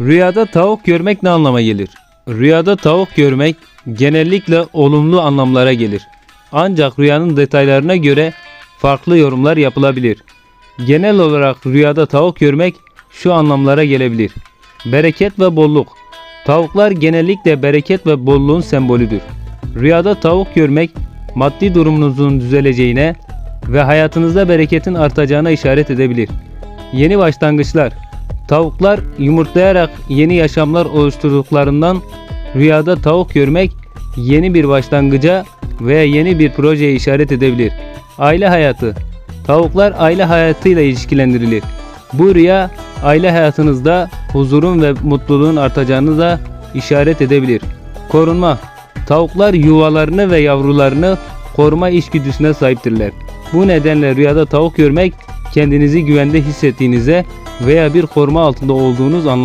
Rüyada tavuk görmek ne anlama gelir? Rüyada tavuk görmek genellikle olumlu anlamlara gelir. Ancak rüyanın detaylarına göre farklı yorumlar yapılabilir. Genel olarak rüyada tavuk görmek şu anlamlara gelebilir. Bereket ve bolluk. Tavuklar genellikle bereket ve bolluğun sembolüdür. Rüyada tavuk görmek maddi durumunuzun düzeleceğine ve hayatınızda bereketin artacağına işaret edebilir. Yeni başlangıçlar. Tavuklar yumurtlayarak yeni yaşamlar oluşturduklarından rüyada tavuk görmek yeni bir başlangıca veya yeni bir projeye işaret edebilir. Aile hayatı. Tavuklar aile hayatıyla ilişkilendirilir. Bu rüya aile hayatınızda huzurun ve mutluluğun artacağını da işaret edebilir. Korunma. Tavuklar yuvalarını ve yavrularını koruma içgüdüsüne sahiptirler. Bu nedenle rüyada tavuk görmek kendinizi güvende hissettiğinize veya bir koruma altında olduğunuz anlamına